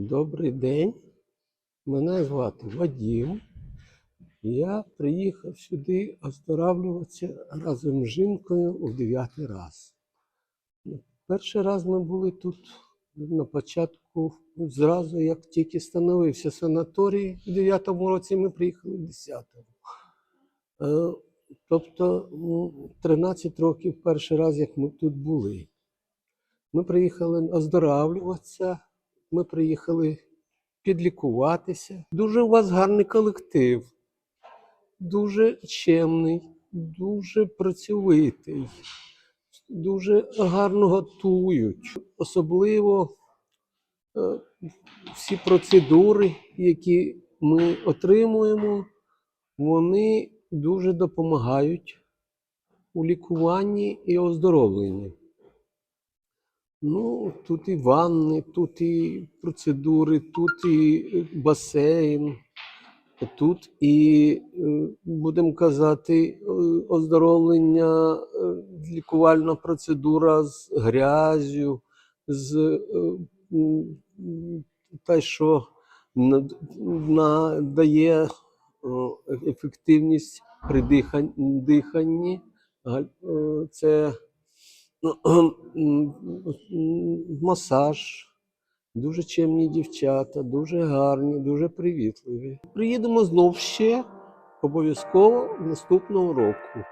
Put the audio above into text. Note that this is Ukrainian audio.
Добрий день. Мене звати Вадим. Я приїхав сюди оздоравлюватися разом з жінкою у дев'ятий раз. Перший раз ми були тут на початку, зразу як тільки становився санаторій у 9-му році, ми приїхали в 10-му. Е, Тобто ну, 13 років перший раз, як ми тут були. Ми приїхали оздоравлюватися, ми приїхали підлікуватися. Дуже у вас гарний колектив, дуже чемний, дуже працьовитий, дуже гарно готують. Особливо е, всі процедури, які ми отримуємо, вони дуже допомагають у лікуванні і оздоровленні. Ну, тут і ванни, тут і процедури, тут і е, басейн, тут і, е, будемо казати, е, оздоровлення, лікувальна процедура з грязю, з те, що о, ефективність при диханні. Це масаж, дуже чемні дівчата, дуже гарні, дуже привітливі. Приїдемо знов ще обов'язково наступного року.